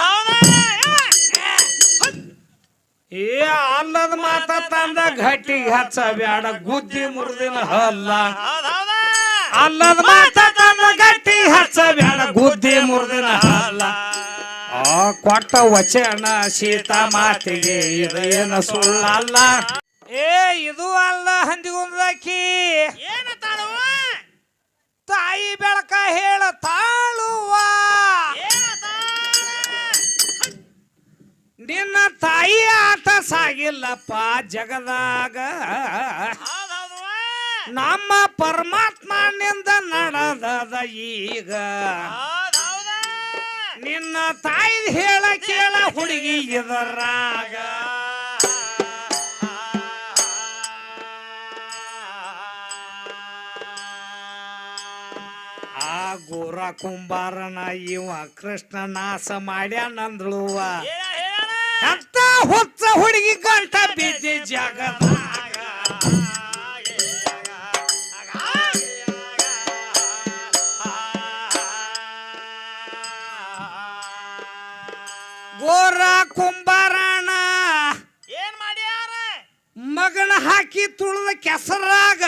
ಹೌದಾ ಏ ಅಲ್ಲದ ಮಾತ ತಂದ ಘಟಿಗೆ ಹಚ್ಚ ಬ್ಯಾಡ ಗುದ್ದಿ ಮುರಿದಿನ ಹಲ್ಲ. ಅಲ್ಲದ ಮಾತ ತಂದ ಗಟ್ಟಿ ಹಚ್ಚ ಬ್ಯಾಡ ಗುದ್ದಿ ಮುರಿದಿನ ಹಲ್ಲ. ಆ ಕೊಟ್ಟ ವಚನ ಸೀತಾ ಮಾತಿಗೆ ಇದು ಏನು ಸುಳ್ಳಲ್ಲ ಏ ಇದು ಅಲ್ಲ ಹಂದಿಗುಂದಕಿ ಏನ ತಾಳುವ ತಾಯಿ ಬೆಳಕ ಹೇಳ ತಾಳುವ ಏನ ನಿನ್ನ ತಾಯಿ ಆಟ ಸಾಗಿಲ್ಲಪ್ಪ ಜಗದಾಗ. ನಮ್ಮ ಪರಮಾತ್ಮನಿಂದ ನಡೆದದ ಈಗ. ನಿನ್ನ ತಾಯಿ ಹೇಳ ಕೇಳ ಹುಡುಗಿ ಇದರಾಗ. ಆ ಗೋರ ಕುಂಬಾರನ ಇವ ಕೃಷ್ಣ ನಾಶ ಮಾಡ್ಯಾನಂದ್ಳುವ ಅಂತ ಹುಚ್ಚ ಹುಡುಗಿ ಗಂಟ ಬಿದ್ದಿ ಜಗದಾಗ ಗೋರ ಕುಂಬಾರಣ ಏನ್ ಮಾಡ್ಯಾರ ಮಗನ ಹಾಕಿ ತುಳಿದ ಕೆಸರಾಗ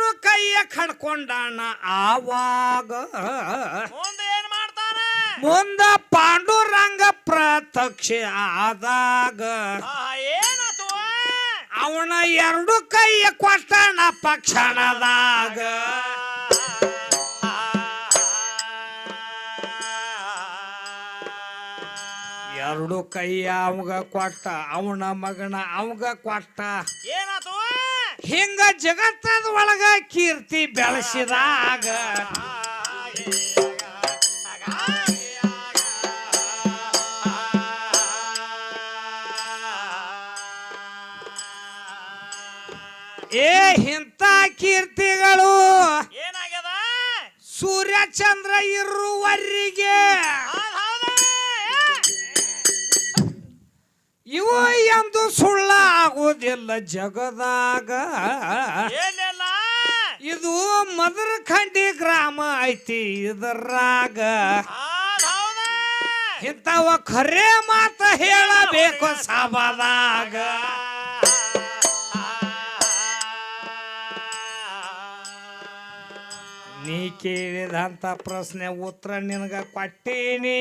ಎರಡು ಕೈಯ ಕಡ್ಕೊಂಡಾನ ಆವಾಗ ಮುಂದೆ ಏನ್ ಮಾಡ್ತಾನೆ? ಮುಂದ ಪಾಂಡುರಂಗ ಪ್ರತ್ಯಕ್ಷ ಆದಾಗ ಏನಾತು? ಅವನ ಎರಡು ಕೈಯ ಕೊಟ್ಟಣ ಪಕ್ಷಣದಾಗ. ಎರಡು ಕೈಯ ಅವಂಗ ಕೊಟ್ಟ ಅವನ ಮಗನ ಅವಂಗ ಕೊಟ್ಟ. ಏನಾತು? ಹಿಂಗ ಜಗತ್ತದ ಒಳಗ ಕೀರ್ತಿ ಬೆಳೆಸಿದಾಗ ಏ ಇಂಥ ಕೀರ್ತಿಗಳು ಏನಾಗ್ಯದ? ಸೂರ್ಯ ಚಂದ್ರ ಇರುವವರಿಗೆ ಹೌದ್ ಹೌದ. ಇವು ಎಂದು ಸುಳ್ಳ ಆಗುವುದಿಲ್ಲ ಜಗದಾಗ ಏನಿಲ್ಲ ಇದು ಮದರಖಂಡಿ ಗ್ರಾಮ ಐತಿ ಇದರಾಗ. ಇಂಥವ ಖರೆ ಮಾತ ಹೇಳಬೇಕು ಸಾಬಾದಾಗ ನೀ ಕೇಳಿದಂತ ಪ್ರಶ್ನೆ ಉತ್ತರ ನಿನಗ ಕೊಟ್ಟೀನಿ.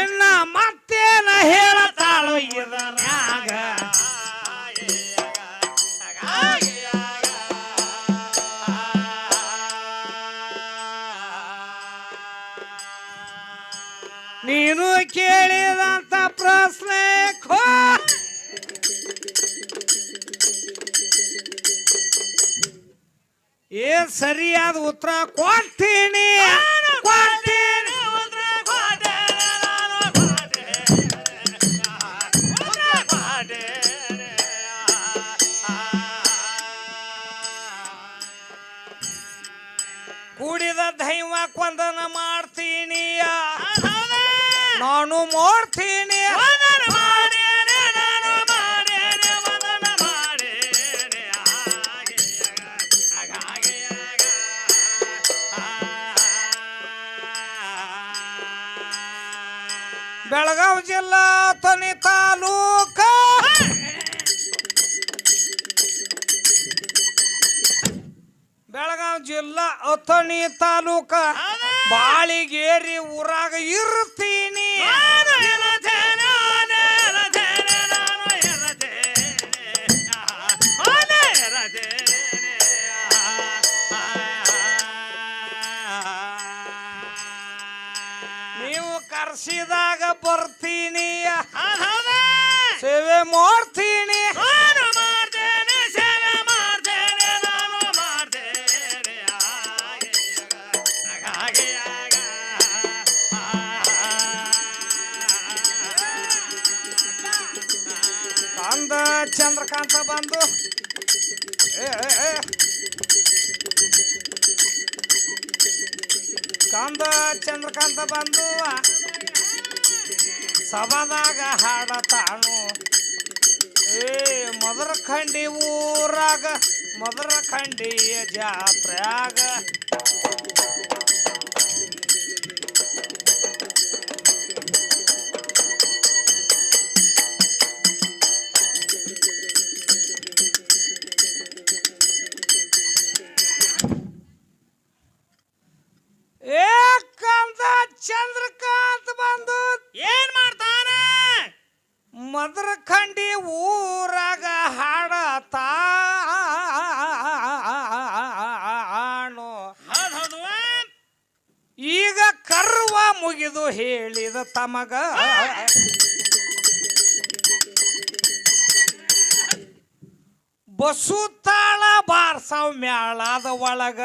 ಇನ್ನ ಮತ್ತೇನ ಹೇಳತಾಳು ಇದರಾಗ? ನೀನು ಕೇಳಿದಂತ ಪ್ರಶ್ನೆ ಖೋ. ಏ ಸರಿಯಾದ ಉತ್ತರ ಕೊಡ್ತೀನಿ? ನಾನು ಮಾಡ್ತೀನಿ. ಬೆಳಗಾವಿ ಜಿಲ್ಲಾ ತನಿ ತಾಲೂಕ. ಬೆಳಗಾವಿ ಜಿಲ್ಲಾ ಅಥಣಿ ತಾಲೂಕ. ಬಾಳಿಗೇರಿ ಊರಾಗ ಇರ್ತೀನಿ. ಅಂದ ಚಂದ್ರಕಾಂತ ಬಂದು. ಕಂದ ಚಂದ್ರಕಾಂತ ಬಂದು. ಸಭಾದಾಗ ಹಾಡತಾನು ಏ ಮದರ ಖಂಡಿ ಊರಾಗ ಮದರ ಖಂಡಿಯ ಜಾತ್ರ್ಯಾಗ ಹೇಳಿದ ಬಸುತಾಳ ಬಸ್ಸು ತಾಳ ಬಾರ್ಸವ್ ಮ್ಯಾಳದ ಒಳಗ.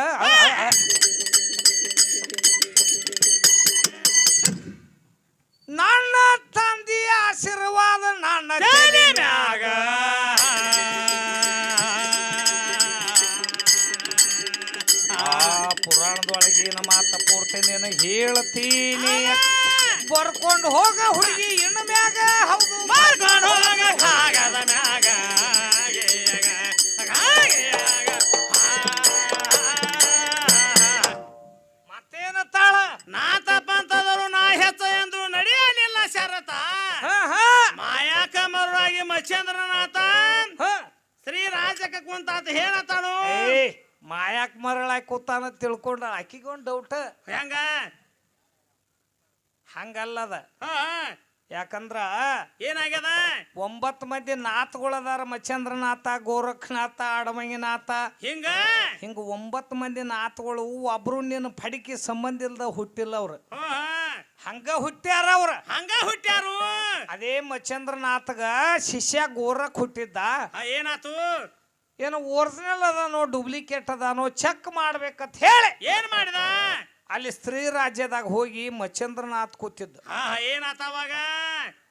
ನನ್ನ ತಂದಿ ಆಶೀರ್ವಾದ ನನ್ನ ಮ್ಯಾಗ. ಆ ಪುರಾಣದೊಳಗಿನ ಮಾತ ಪೂರ್ತಿ ನೀನು ಹೇಳ್ತೀನಿ. ಬರ್ಕೊಂಡು ಹೋಗ ಹುಡುಗಿ ಇನ್ನು ಮ್ಯಾಗ. ಹೌದು. ಬರ್ಕೊಂಡು ಹೋಗ ಕಾಗದ ಮ್ಯಾಗ. ಮತ್ತೇನ ತಾಳ ನಾ ತಪ್ಪಂತದರು ನಾ ಹೆಚ್ಚ ಎಂದ್ರು ನಡೆಯಲಿಲ್ಲ ಶರತ. ಮಾಯಾಕ ಮರುವಾಗಿ ಮಚ್ಚೇಂದ್ರನಾಥ. ಶ್ರೀ ರಾಜಕ ಕುಂತಾತ ಹೇಳತಾನು ಏ ಮಾಯಾಕ್ ಮರಳಾಗಿ ಕೂತಾನ ತಿಳ್ಕೊಂಡ ಆಕಿಗೊಂದು ಡೌಟ್ ಹೆಂಗ? ಹಂಗಲ್ಲದ. ಯಾಕಂದ್ರ ಏನಾಗ್ಯದ? ಒಂಬತ್ತು ಮಂದಿ ನಾಥಗಳದಾರ ಮಚ್ಚಂದ್ರನಾಥ ಗೋರಖನಾಥ ಅಡಮಂಗಿನಾಥ ಹಿಂಗ? ಹಿಂಗ ಒಂಬತ್ತು ಮಂದಿ ನಾಥಗಳು ಒಬ್ರು ನಿನ್ನ ಫಡಿಕೆ ಸಂಬಂಧ ಇಲ್ದ ಹುಟ್ಟಿಲ್ಲ ಅವ್ರು. ಹಂಗ ಹುಟ್ಟ್ಯಾರ ಅವ್ರ. ಹಂಗ ಹುಟ್ಟ್ಯಾರು? ಅದೇ ಮಚ್ಚಂದ್ರನಾಥಗ ಶಿಷ್ಯ ಗೋರಕ್ ಹುಟ್ಟಿದ್ದ. ಏನಾತು? ಏನೋ ಒರಿಜಿನಲ್ ಅದಾನೋ ಡೂಪ್ಲಿಕೇಟ್ ಅದಾನೋ ಚೆಕ್ ಮಾಡ್ಬೇಕಂತ ಹೇಳಿ. ಏನ್ ಮಾಡಿದ? ಅಲ್ಲಿ ಸ್ತ್ರೀ ರಾಜ್ಯದಾಗ ಹೋಗಿ ಮಚ್ಚಂದ್ರನಾಥ್ ಕೂತಿದ್ದ. ಹಾ ಏನಾತ ಅವಾಗ?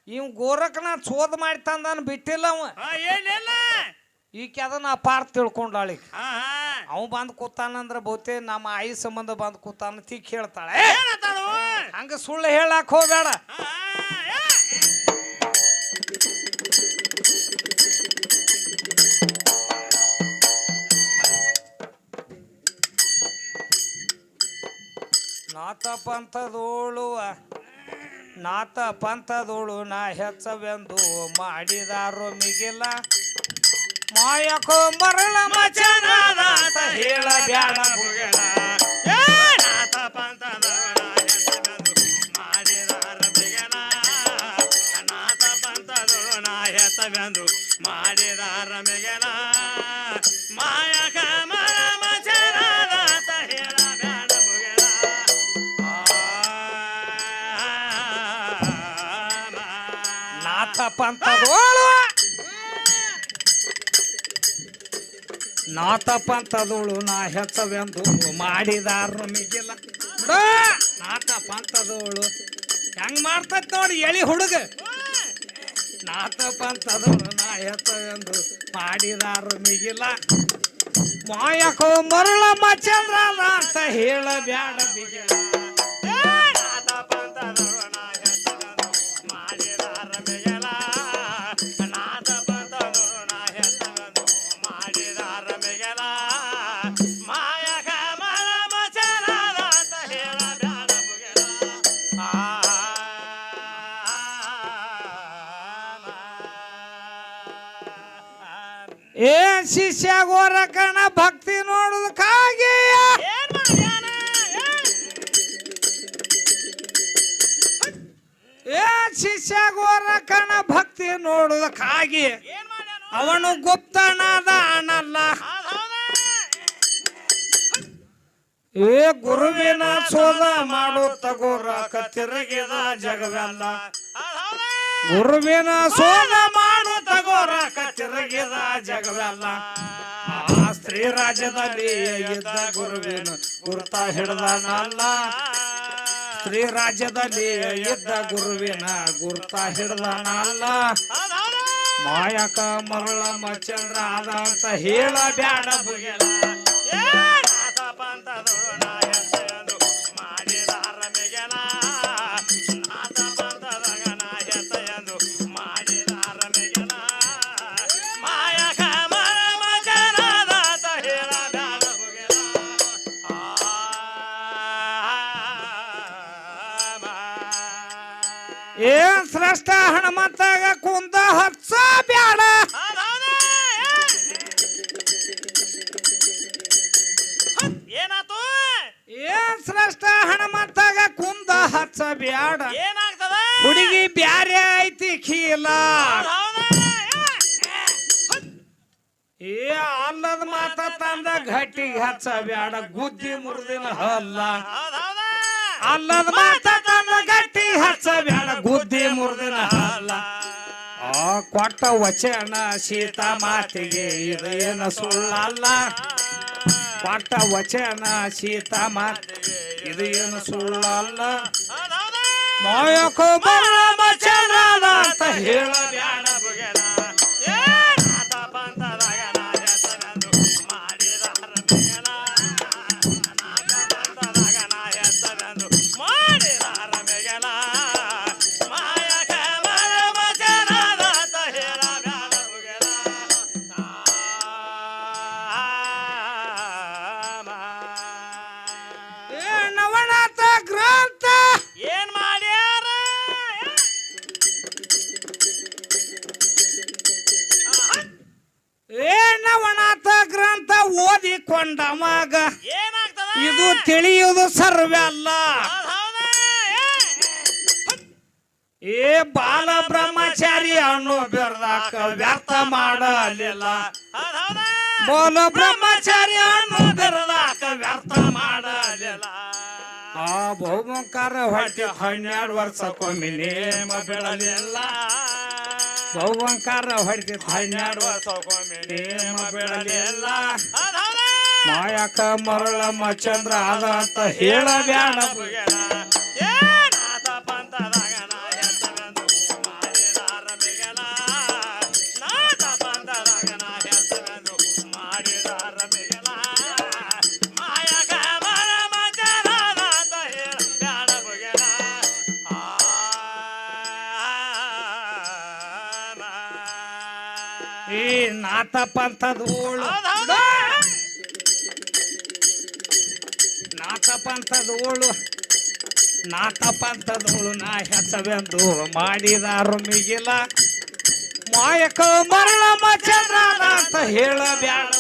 ಇವ್ ಗೋರಖನಾಥ್ ಶೋಧ ಮಾಡಿ ತಂದನ ಬಿಟ್ಟಿಲ್ಲ ಅವ. ಹಾ ಏನಿಲ್ಲ ಈಕೆ ಅದನ್ನ ಅಪಾರ್ ತಿಳ್ಕೊಂಡಾಳಿ ಹಾ ಹ. ಅವ್ ಬಂದ್ ಕೂತಾನಂದ್ರ ಬಹುತೇ ನಮ್ಮ ಆಯಿ ಸಂಬಂಧ ಬಂದ್ ಕೂತಾನ ತಿಕ್ ಹೇಳ್ತಾಳೆ. ಏನಂತಾಳು ಹಂಗ ಸುಳ್ಳು ಹೇಳಕ್ ಹೋಗ್ಬೇಡ. ಹ, ಹ, ಏ. ನಾಥ ಪಂಥದೋಳು ನಾತ ಪಂಥದೋಳು ನಾ ಹೆಚ್ಚವೆಂದು ಮಾಡಿದಾರು ಮಿಗಿಲ ಮಾಯಕೋ ಮರಳ ಮಚನಾದ ಅಂತ ಹೇಳ ಬ್ಯಾಡ ನಾಥ ಪಂಥದವರ ಹೆಸರನ್ನು ಮಾಡಿದಾರ ಬಿಗಲ. ನಾಥ ಪಂಥದವರು ನಾ ಹೆಸವೆಂದು ಮಾಡಿದಾರ ಮಿಗಲ. ಆ, ನಾಥ ಪಂಥದೋಳು ಅಂತ ಪಂಥದೋಳು ನಾ ಹೆಚ್ಚವೆಂದು ಮಾಡಿದಾರು ಮಿಗಿಲ್ಲ ನಾ ಪಂಥದೋಳು ಹೆಂಗ್ ಮಾಡ್ತೈತ್ ನೋಡಿ ಎಳಿ ಹುಡುಗ. ನಾಥ ಪಂಥದೋಳು ನಾ ಹೆಚ್ಚವೆಂದು ಮಾಡಿದಾರು ಮಿಗಿಲ್ಲ ಮಾಯಕೋ ಮರಳ ಮಚಂದ್ರ ಅಂತ ಹೇಳ ಬ್ಯಾಡ ಶಿಷ್ಯ ಗೋರಕಣ ಭಕ್ತಿ ನೋಡೋದಕ್ಕಾಗಿ ಏನ್ ಮಾಡ್ಯಾನ? ಏ ಶಿಷ್ಯ ಗೋರಕಣ ಭಕ್ತಿ ನೋಡುದಕ್ಕಾಗಿ ಏನ್ ಮಾಡ್ಯಾನು? ಅವನು ಗುಪ್ತನಾದ ಅನಲ್ಲ? ಏ ಗುರುವಿನ ಸೋದ ಮಾಡುತ್ತ ತಗೋರಕ ತಿರುಗಿದ ಜಗವೆಲ್ಲ? ಗುರುವಿನ ಸೋದ ಗೋರಕ ತಿರುಗಿದ ಜಗವೆಲ್ಲ. ಆ ಸ್ತ್ರೀ ರಾಜ್ಯದಲ್ಲಿ ಇದ್ದ ಗುರುವಿನ ಗುರುತ ಹಿಡ್ದನಲ್ಲ. ಸ್ತ್ರೀ ರಾಜ್ಯದಲ್ಲಿ ಇದ್ದ ಗುರುವಿನ ಗುರುತ ಹಿಡ್ದನಲ್ಲ? ಮಾಯಕ ಮರಳ ಮಚಂದ್ರ ಅದ ಅಂತ ಹೇಳ ಬ್ಯಾಡ ಬುಗಿಲ ಶ್ರೇಷ್ಠ ಹನುಮಂತಾಗ ಕುಂದ ಹಚ್ಚ ಬ್ಯಾಡ. ಏನಾತು? ಏನ್ ಶ್ರೇಷ್ಠ ಹನುಮಂತಾಗ ಕುಂದ ಹಚ್ಚ ಬ್ಯಾಡ. ಏನಾಗ್ತದ? ಹುಡುಗಿ ಬ್ಯಾರೆ ಐತಿ? ಹತ್, ಏ ಅಲ್ಲದ ಮಾತ ತಂದ ಗಟ್ಟಿಗೆ ಹಚ್ಚ ಬ್ಯಾಡ. ಗುದ್ದಿ ಮುರಿದಿನ ಹಲ್ಲ? ಅಲ್ಲದ ಮಾತ ಗಟ್ಟಿ ಹಚ್ಚ ಬ್ಯಾಡ ಗುದ್ದಿ ಮುರಿದಿನ ಹಾಲ ಆ ಕೊಟ್ಟ ವಚನ ಸೀತಾ ಮಾತಿಗೆ ಇದೇನ ಸುಳ್ಳಲ್ಲ ಕೊಟ್ಟ ವಚನ ಶೀತ ಮಾತಿಗೆ ಇದೇನು ಏನು ಸುಳ್ಳಲ್ಲ? ಮಾಯಕ ಬರ ಮಚನ ಅಂತ ಹೇಳ ಸರ್ವೆ ಅಲ್ಲ ಏ ಬಾಲ ಬ್ರಹ್ಮಚಾರಿ ಅನ್ನೋ ಬೆರ್ದಾಕ ವ್ಯರ್ಥ ಮಾಡಲಿಲ್ಲ? ಬಾಲ ಬ್ರಹ್ಮಚಾರಿ ಅನ್ನೋ ಬೆರ್ದಾಕ ವ್ಯರ್ಥ ಮಾಡಲಿಲ್ಲ ಆ ಬಹುಮುಖಾರ ಹೊಟ್ಟೆ ಹನ್ನೆರಡು ವರ್ಷಕ್ಕೊಮ್ಮೆ ನೇಮ ಬೆಳಲಿಲ್ಲ ಬಹುಮುಖಾರ ಹೊಟ್ಟೆ ಹನ್ನೆರಡು ವರ್ಷಕ್ಕೊಮ್ಮೆ ನೇಮ ಬೆಳಲಿಲ್ಲ? ಮಾಯಕ ಮರಳ ಮಚಂದ್ರ ಅದ ಅಂತ ಹೇಳಬ್ಯಾಡ ಪಂಥದ ಏನಾತ ಪಂಥದಾಗ ನಾ ಹೌದ್ ಹೌದಾ? ನಾ ತಪ್ಪ ಓಳು ನಾ ಹೆಸವೆಂದು ಮಾಡಿದಾರು ಮಿಗಿಲ ಮಾಯಕ ಮರಳ ಮಚಂದ್ರ ಅಂತ ಹೇಳಬ್ಯಾಡ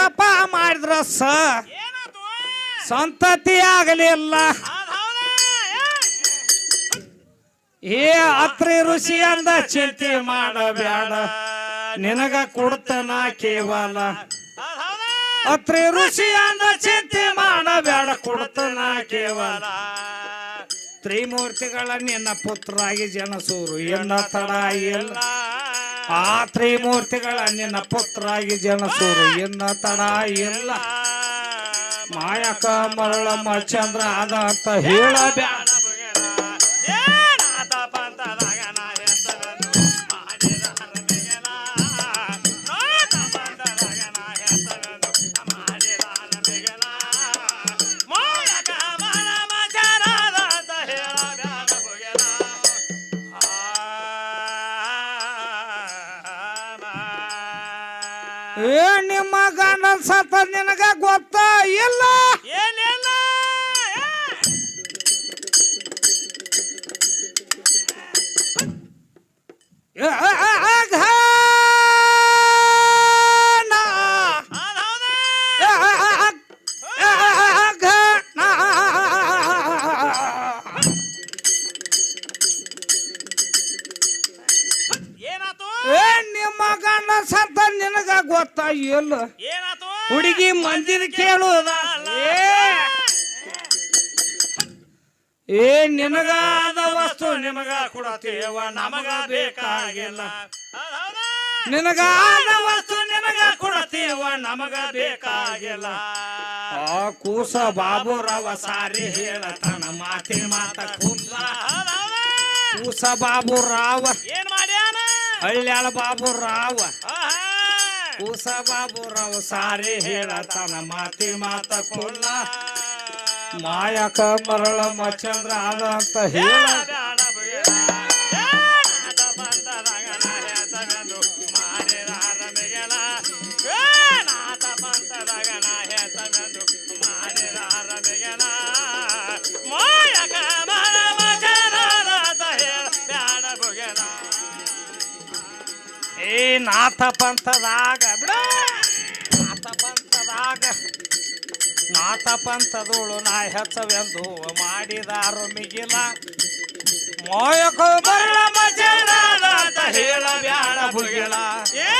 ತಪ ಮಾಡಿದ್ರ ಸ ಸಂತತಿ ಆಗಲಿಲ್ಲ? ಏ! ಅತ್ರಿ ಋಷಿ ಅಂದ ಚಿಂತೆ ಮಾಡಬೇಡ ನಿನಗ ಕೊಡ್ತನ ಕೇವಲ? ಅತ್ರಿ ಋಷಿ ಅಂದ ಚಿಂತೆ ಮಾಡಬೇಡ ಕೊಡ್ತನ ಕೇವಲ. ತ್ರಿಮೂರ್ತಿಗಳ ನಿನ್ನ ಪುತ್ರಾಗಿ ಜನಸೂರು ಎನ್ನ ತಡ ಇಲ್ಲ. ಆ ತ್ರಿಮೂರ್ತಿಗಳ ನಿನ್ನ ಪುತ್ರರಾಗಿ ಜನಸೂರು ಎನ್ನ ತಡ ಇಲ್ಲ. ಮಾಯಕ ಮರಳ ಚಂದ್ರ ಅದ ಅಂತ ಹೇಳಬ್ಯಾಡ ಗಂಡ ಸತ ನಿನಗ ಗೊತ್ತ. ಏ ನಿನಗಾದ ವಸ್ತು ನಿಮಗ ಕೊಡತೇವ ನಮಗ ಬೇಕಾಗಿಲ್ಲ. ನಿನಗಾದ ವಸ್ತು ನಿಮಗ ಕೊಡತೇವ ನಮಗ ಬೇಕಾಗಿಲ್ಲ. ಆ ಕೂಸ ಬಾಬುರವ ಸಾರಿ ಹೇಳತನ ಮಾತಿ ಮಾತ ಕುಲ್ಲ ಕೂಸ ಕೂಸ ಬಾಬುರಾವ ಏನ್ ಮಾಡ್ಯಾನ? ಹಳ್ಳ್ಯಾಳ ಬಾಬುರಾವ. ರಾವ ಕೂಸ ಬಾಬುರಾವ ಸಾರಿ ಹೇಳತನ ಮಾತಿ ಮಾತ ಕುಲ್ಲ ಮಾಯಕ ಮರಳ ಮಚಂದ್ರ ಆದ ಅಂತ ಹೇಳ. ಏ ನಾಥ ಪಂಥದಾಗ ನಾ ನಾಥ ಪಂಥದೋಳು ನಾ ಹೆಚ್ಚವೆಂದು ಮಾಡಿದಾರು ಮಿಗಿಲ. ಮೋಯಕೋ ಬರಳ ಮಜರಾದ ಅಂತ ಹೇಳ ಬ್ಯಾಡ ಬುಗಿಲ ಏ